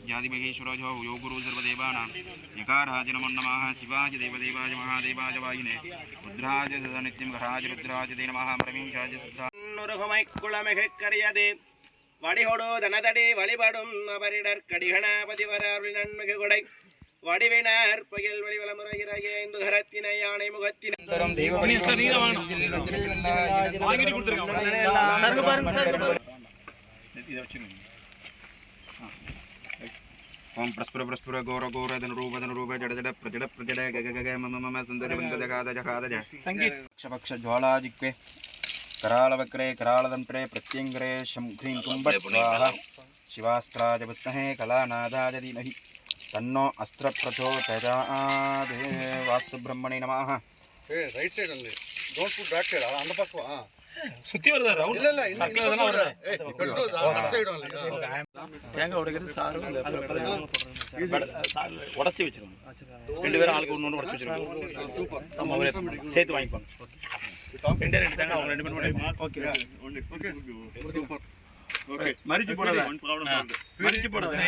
ज्ञातिमहेश्वरजो यो गुरु सर्वदेवानां यकाराज नमो नमः शिवाय देवदेवाय महादेवाय वायुने रुद्राज सदा नित्यं घराज रुद्राज ते नमः परमेशाज सिद्धा நுருகுமை குளமிகு கரியது வடிகொடு தனதடி வழிபடும் அபரிடர் கடிகணபதிவர அருள் நன்மிகு கொடை வடிவினர் பகில் வழிவலமுறையிறகிய இந்து கரத்தினை யானை முகத்தினை ओम प्रस्फुर प्रस्फुर गौर गौर धनुरूप धनुरूप जड़ जड़ प्रजड़ प्रजड़ गग गग मम मम सुंदर बंद जगाद जगाद जय संगीत पक्ष पक्ष ज्वाला जिक्वे करालवक्रे करालदंत्रे प्रत्यंगरे शं ह्रीं कुंभट स्वाहा शिवास्त्राज विद्महे कलानादाज धीमहि तन्नो अस्त्र प्रचोदयात् वास्तु ब्रह्मणे नमः ಏ ರೈಟ್ ಸೈಡ್ ಅಲ್ಲಿ ಡೋಂಟ್ ಪುಟ್ ಬ್ಯಾಕ್ ಸೈಡ್ ಅಂದ ಪಕ್ಕ ಸುತ್ತಿ ಬರ್ತದ ಇಲ್ಲ ಇಲ್ಲ ಇಲ್ಲ ಕಟ್ಟು ಸೈಡ್ ಅಲ್ಲಿ தேங்காய் உடைக்கிறது சாரு உடச்சி வச்சிருவாங்க ரெண்டு பேரும் ஆளுக்கு ஒன்று ஒன்று உடச்சி அவரே சேர்த்து வாங்கிப்பாங்க. ரெண்டே ரெண்டு தேங்காய் அவங்க ரெண்டு பேரும் ஓகே. மறிச்சு போடாத. மறிச்சு போடாத.